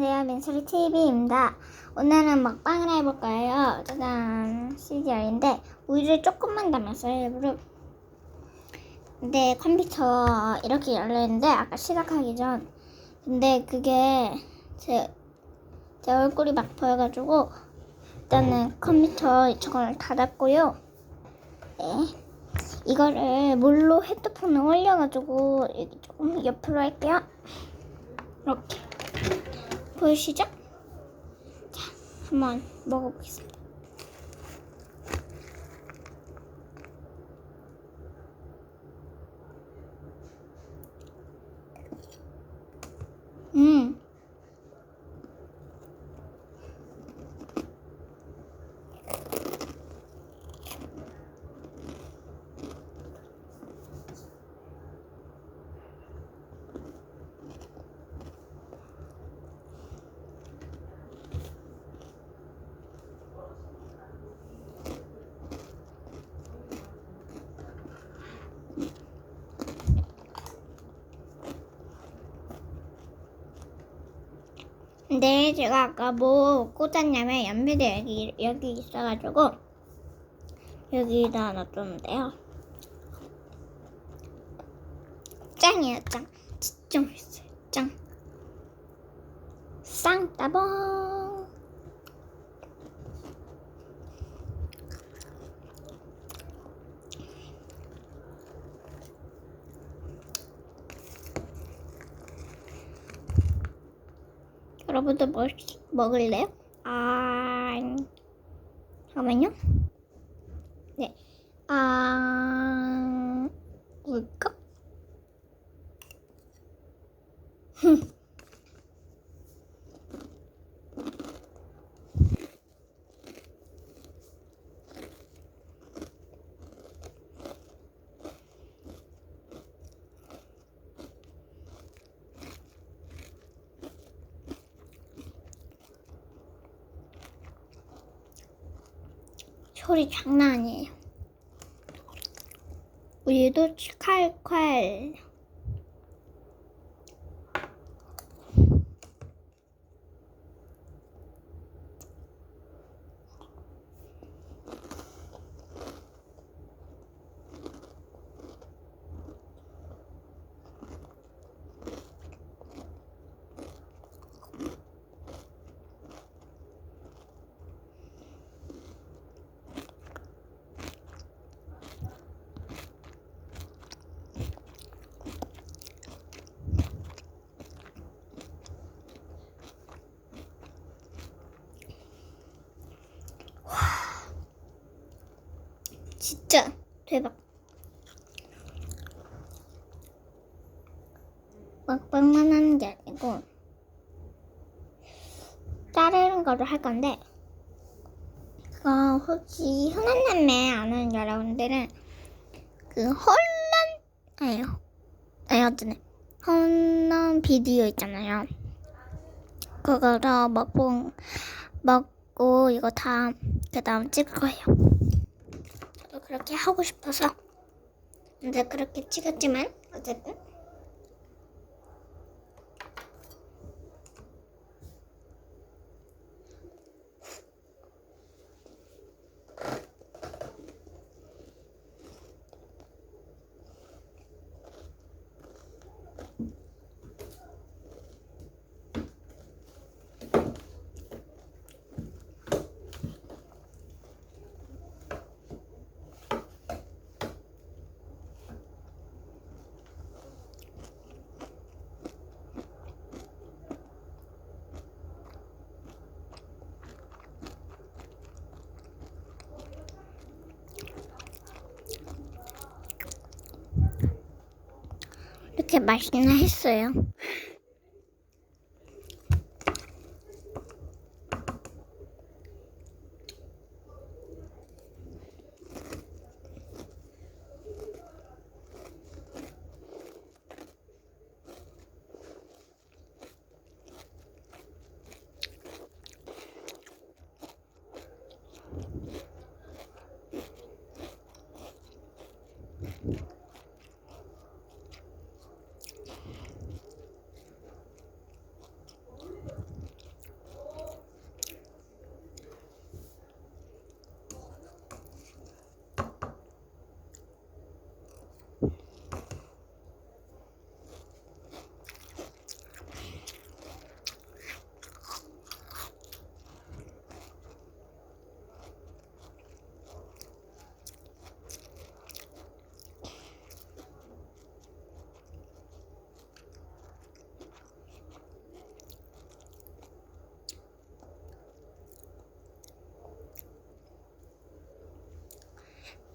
안녕하세요. 민소리 TV입니다. 오늘은 먹방을 해볼 거예요. 짜잔, CDR인데 우유를 조금만 담았어요, 일부러. 근데 컴퓨터 이렇게 열려있는데 아까 시작하기 전. 근데 그게 제, 제 얼굴이 막 보여가지고 일단은 컴퓨터 저걸 닫았고요. 네. 이거를 물로 헤드폰을 올려가지고 여기 조금 옆으로 할게요. 이렇게 보이시죠? 자, 한번 먹어보겠습니다. 음, 근데 제가 아까 뭐 꽂았냐면 연필이 여기 여기 있어가지고 여기다 놔뒀는데요. 짱이에요, 짱. 진짜 맛있어요, 짱. 쌍따봉. 여러분도 먹, 먹을래요? 아, 잠깐만요. 네. 아, 뭘까? 소리 장난 아니에요. 우유도 콸콸. 진짜 대박. 먹방만 하는 게 아니고 다른 거를 할 건데 그거 혹시 흔한 남매 아는 여러분들은 그 혼란 아니요 아니 어쩌네 혼란 비디오 있잖아요. 그거로 먹방 먹고 이거 다 그다음 찍을 거예요. 그렇게 하고 싶어서 근데 그렇게 찍었지만 어쨌든 이렇게 맛있나 했어요.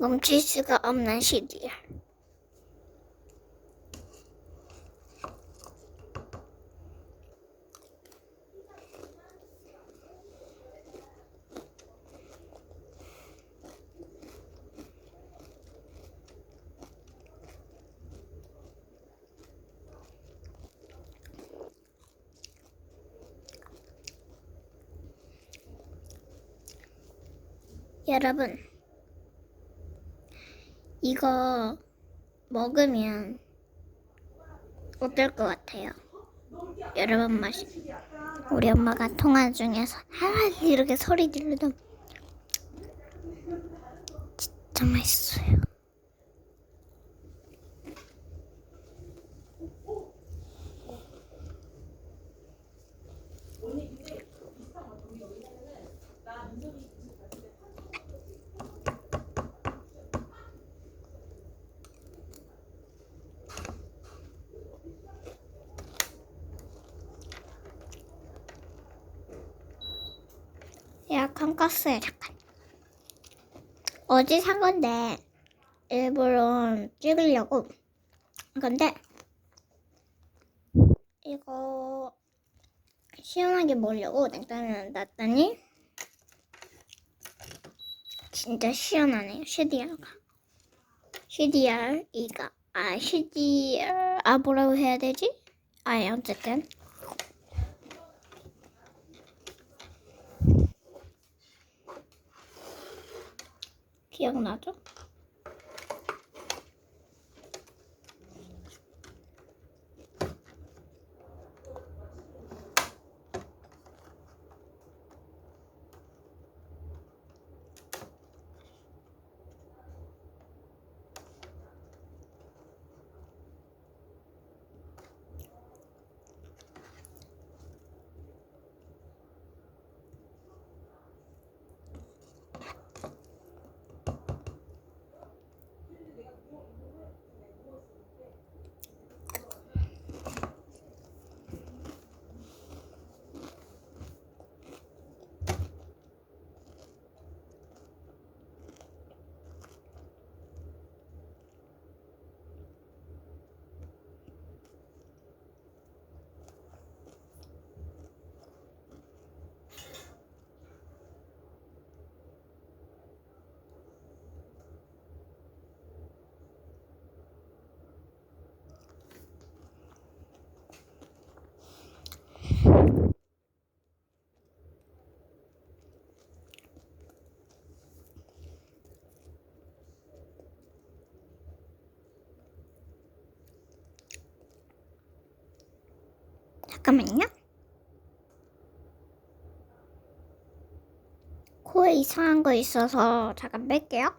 멈출 수가 없는 시리얼. 여러분, 이거 먹으면 어떨 것 같아요? 여러분 맛이 우리 엄마가 통화 중에서 아 이렇게 소리 지르던 진짜 맛있어요. 약간 껐어요 잠깐. 어제 산 건데? 일부러 찍으려고. 근데 이거 시원하게 먹으려고 냉장고에 놨더니 진짜 시원하네요. CDR가. CDR 이가 아 CDR 아 뭐라고 해야 되지? 아 어쨌든 기억나죠? 잠깐만요. 코에 이상한 거 있어서 잠깐 뺄게요.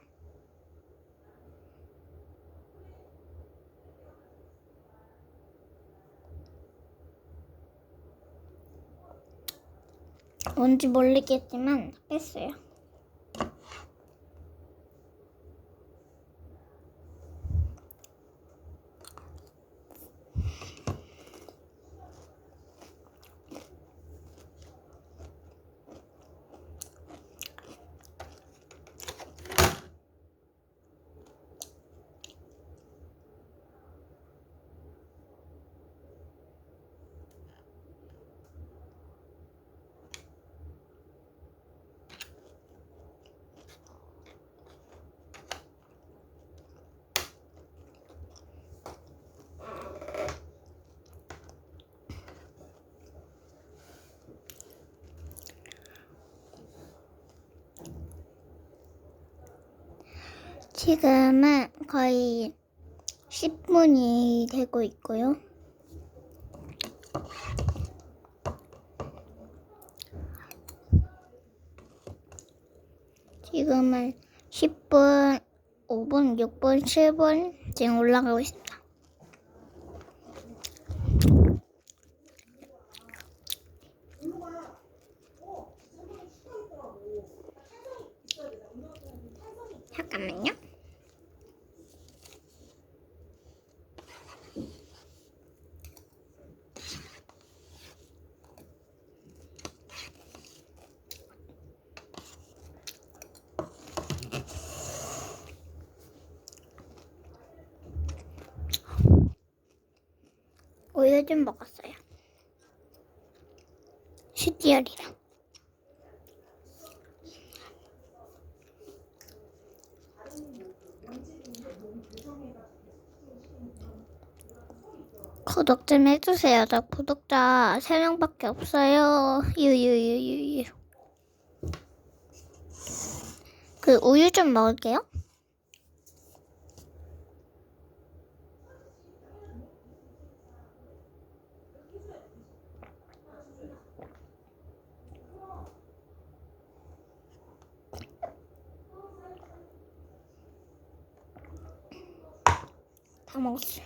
뭔지 모르겠지만 뺐어요. 지금은 거의 10분이 되고 있고요. 지금은 10분, 5분, 6분, 7분 지금 올라가고 있습니다. 잠깐만요. 우유 좀 먹었어요. 시리얼이랑. 구독 좀 해주세요. 저 구독자 3명밖에 없어요. 유유유유유. 그 우유 좀 먹을게요. 먹었어요.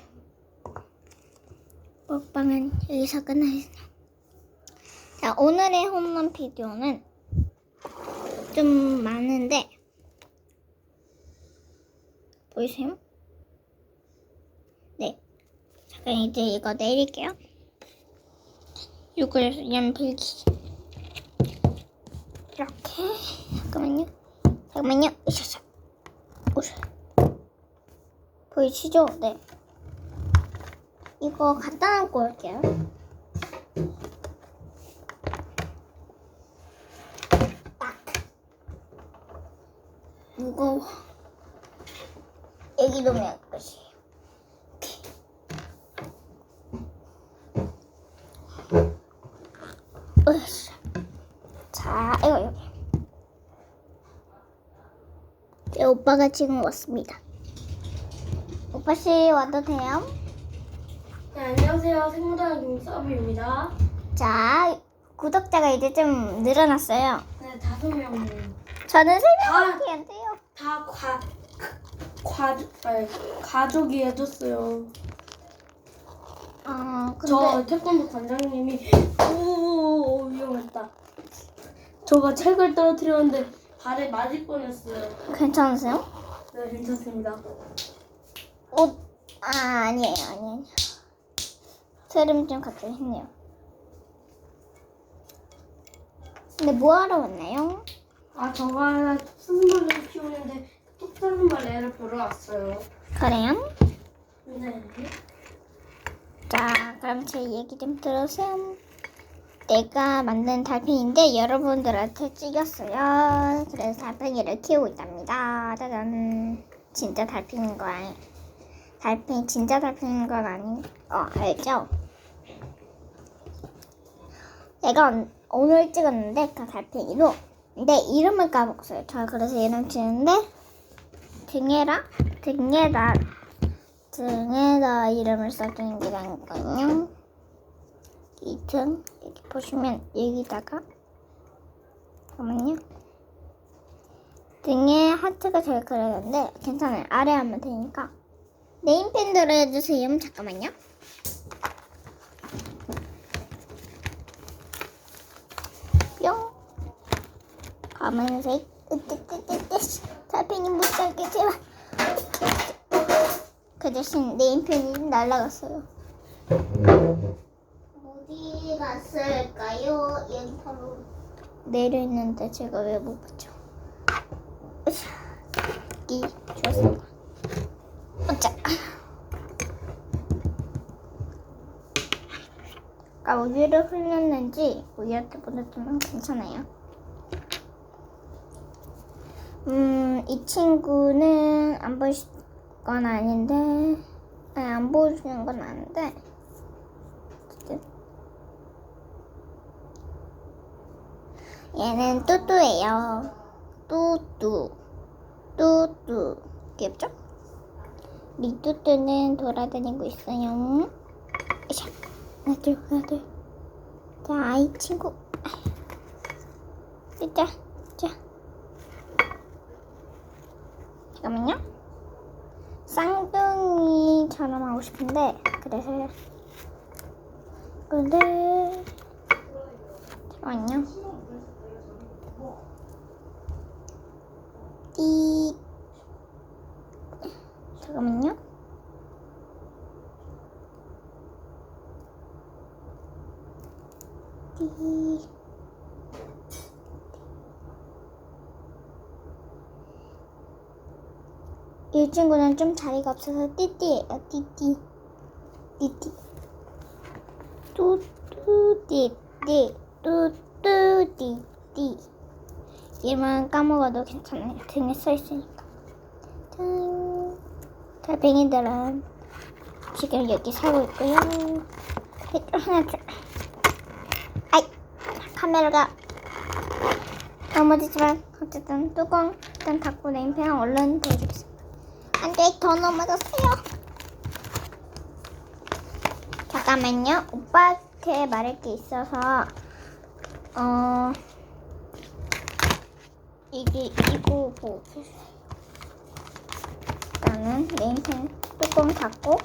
먹방은 여기서 끝나겠습니다. 자, 오늘의 홈런 비디오는 좀 많은데 보이세요? 네. 잠깐 이제 이거 내릴게요. 6을 연필기 이렇게 잠깐만요. 잠깐만요. 으쌰 으쌰. 보이시죠? 네. 이거 갖다 놓고 올게요. 딱. 무거워. 여기. 이렇게. 으쌰. 자, 이거 여기. 제 오빠가 지금 왔습니다. 씨 와도 돼요? 네, 안녕하세요. 생무당 김서비입니다. 자, 구독자가 이제 좀 늘어났어요. 네, 다섯 명. 저는 세 아. 명밖에 안 돼요. 다 과, 과, 아니, 가족이 해줬어요. 어, 근데 저 태권도 관장님이, 오, 위험했다. 저가 책을 떨어뜨렸는데 발에 맞을 뻔했어요. 괜찮으세요? 네, 괜찮습니다. 옷, 아, 아니에요, 아니에요. 트름 좀 갑자기 했네요. 근데 뭐 하러 왔나요? 아, 저가 사슴벌레를 키우는데 뚝사슴벌레를 보러 왔어요. 그래요? 네. 자, 그럼 제 얘기 좀 들으세요. 내가 만든 달팽이인데 여러분들한테 찍었어요. 그래서 달팽이를 키우고 있답니다. 짜잔. 진짜 달팽이인 거 아니? 달팽이 진짜 달팽이인 건 아니? 어 알죠? 내가 온- 오늘 찍었는데 그 달팽이로 근데 이름을 까먹었어요. 저 그래서 이름 지는데 등에라 등에다 등에다 이름을 써주는 게 나니까요. 이등 여기 보시면 여기다가 잠깐만요. 등에 하트가 잘 그려졌는데 괜찮아요. 아래 하면 되니까 네임펜 들어주세요. 잠깐만요. 뿅 검은색 달팽이 못 살게 제발 그 대신 네임펜이 날라갔어요. 어디 갔을까요? 여기 바로 내려 있는데 제가 왜 못 봤죠? 으쌰. 이 좋았 어짜. 아까 우유를 흘렸는지 우유한테 보냈지만 괜찮아요. 음, 이 친구는 안 보일 건 아닌데, 아니, 안 보여주는 건 아닌데. 얘는 뚜뚜예요. 뚜뚜. 뚜뚜. 귀엽죠? 우리 뚜뚜는 돌아다니고 있어요. 자, 하나, 둘, 하나, 둘. 자, 이 친구. 자, 자. 잠깐만요. 쌍둥이처럼 하고 싶은데, 그래서. 근데, 잠깐만요. 이 잠깐만요. 띠. 이 친구는 좀 자리가 없어서 띠띠예요. 띠띠. 띠띠. 뚜뚜띠띠 뚜뚜띠띠 이름은 까먹어도 괜찮아요. 등에 써 있으니까. 짠. 달팽이들은 지금 여기 살고 있고요. 하나 둘. 아이 카메라가 넘어지지만 어쨌든 뚜껑 일단 닫고 냉평 얼른 대주겠습니다. 안 돼 더 넘어졌어요. 잠깐만요. 오빠한테 말할 게 있어서 어 이게 이거 뭐 일단은 냉평 뚜껑 닫고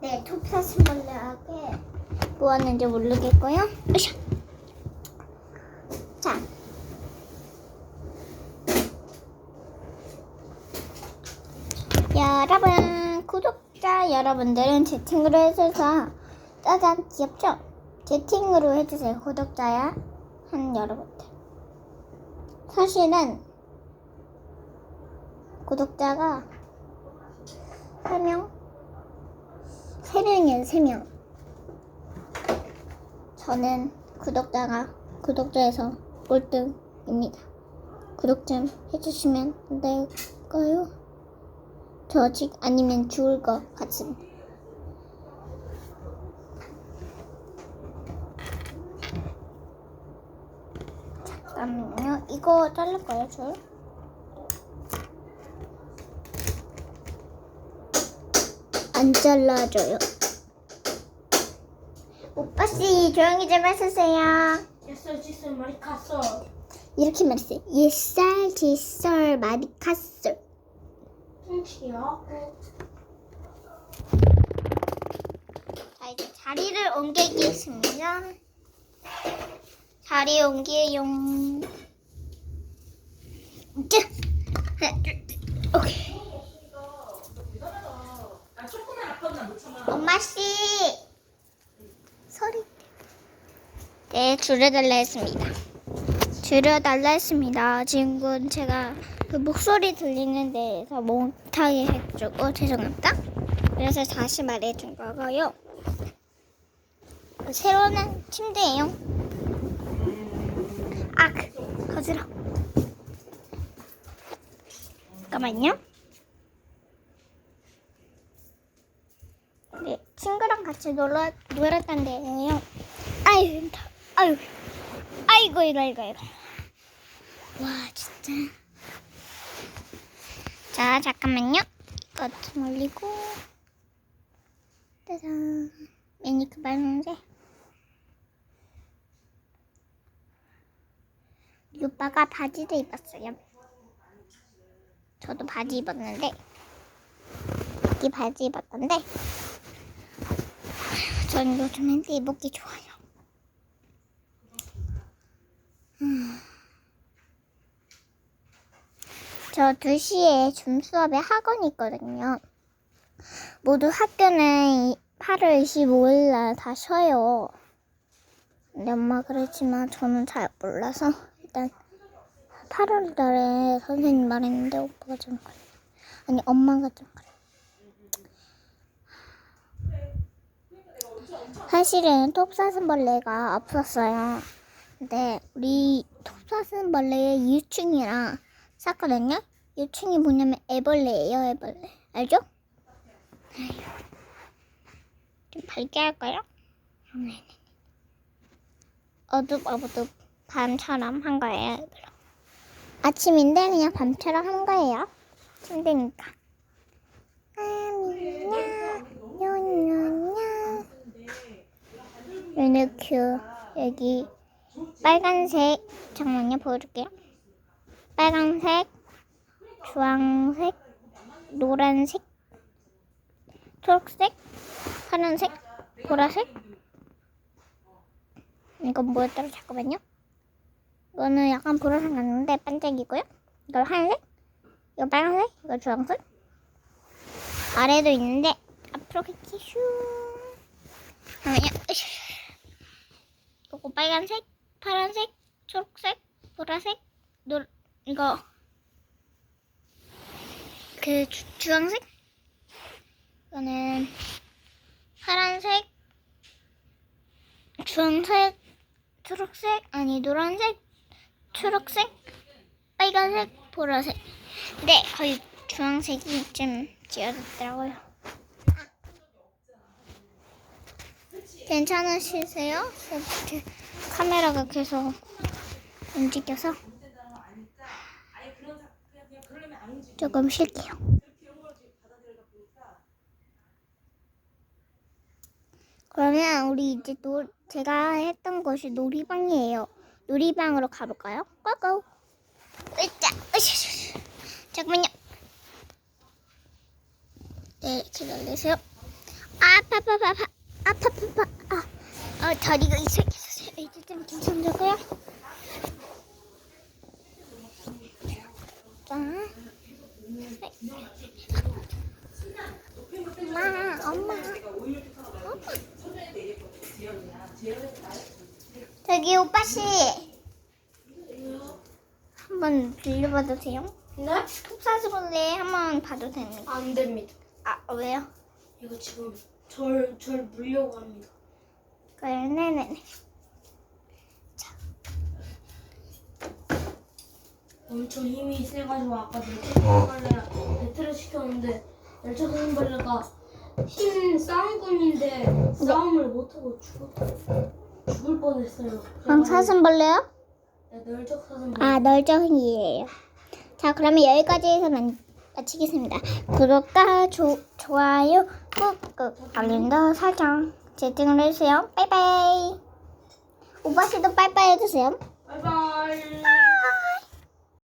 네, 톱사슴벌레하게 뭐였는지 모르겠고요. 으쌰. 자. 여러분, 구독자 여러분들은 채팅으로 해주셔서 짜잔, 귀엽죠? 채팅으로 해주세요, 구독자야. 한 여러분들. 사실은 구독자가 3명? 세 명이에요, 세 명. 저는 구독자가 구독자에서 꼴등입니다. 구독 좀 해주시면 안 될까요? 저 아직 아니면 죽을 것 같습니다. 잠깐만요. 이거 자를 거예요, 줄? 안 잘라줘요. 오빠 씨 조용히 좀 해주세요. 머리 갔어. 이렇게 말했어요. 옛살, 뒷살, 마디 카솔. 퉁치하고 자 이제 자리를 옮기겠습니다. 자리 옮기요. 오케이. 엄마 씨 소리. 네 줄여달라 했습니다. 줄여달라 했습니다. 지금 제가 그 목소리 들리는 데에서 못하게 해주고 죄송합니다. 그래서 다시 말해준 거고요. 새로운 침대예요. 아, 그, 거지러. 잠깐만요. 네, 친구랑 같이 놀러, 놀았던 데예요. 아유, 힘들어. 아유, 아이고, 이거, 이거, 이거. 와, 진짜. 자, 잠깐만요. 이거 좀 올리고. 짜잔. 바르는데. 이 오빠가 바지도 입었어요. 저도 바지 입었는데. 이 바지 입었던데. 전 요즘엔 입었기 좋아요. 저 2시에 줌 수업에 학원이 있거든요. 모두 학교는 8월 25일 날 다 쉬어요. 근데 엄마 그랬지만 저는 잘 몰라서 일단 8월 달에 선생님 말했는데 오빠가 좀 그래. 아니 엄마가 좀 그래. 사실은 톱사슴벌레가 없었어요. 근데 우리 톱사슴벌레의 유충이랑 쌌거든요. 유충이 뭐냐면 애벌레예요, 애벌레. 알죠? 좀 밝게 할까요? 네. 어둡 어둡 밤처럼 한 거예요. 아침인데 그냥 밤처럼 한 거예요. 침대니까. 아미냐, 요냐냐. 유니큐 여기 빨간색 잠깐만요 보여줄게요. 빨간색, 주황색, 노란색, 초록색, 파란색, 보라색, 이건 뭐였더라? 잠깐만요. 이거는 약간 보라색 같는데 반짝이고요. 이거 하얀색, 이거 빨간색, 이거 주황색. 아래도 있는데 앞으로 이렇게 슈. 잠깐만 이거 빨간색, 파란색, 초록색, 보라색, 노 이거 그 주, 주황색. 이거는 파란색, 주황색, 초록색, 아니 노란색, 초록색, 빨간색, 보라색. 네, 거의 주황색이 좀 지어졌더라고요. 괜찮으시세요? 카메라가 계속 움직여서 조금 쉴게요. 그러면 우리 이제 노, 제가 했던 곳이 놀이방이에요. 놀이방으로 가볼까요? 고고. 으짜, 으쌰, 잠깐만요. 네, 기다리세요. 아 파파파파, 아파파파, 아, 어, 다리가 이상해서 이제 좀 괜찮다고요? 자, 엄마, 엄마. 저기 오빠 씨 한번 빌려봐도 돼요? 네? 톱사스본데 한번 봐도 됩니다. 안 됩니다. 아 왜요? 이거 지금 절, 절 물려고 합니다. 그래 네네네. 엄청 힘이 세가지고 아까 넬처선벌레 배틀을 시켰는데 넬처선벌레가 힘 싸움꾼인데 싸움을 못하고 죽을, 죽을 뻔했어요. 그럼 사슴벌레요? 네, 넬처사슴벌레. 아 널정이에요. 자 그러면 여기까지 해서 마, 마치겠습니다. 구독과 조, 좋아요 꾹꾹 알림도 설정 채팅을 해주세요. 빠이빠이. 오빠 씨도 빠이빠이 해주세요. 바이바이.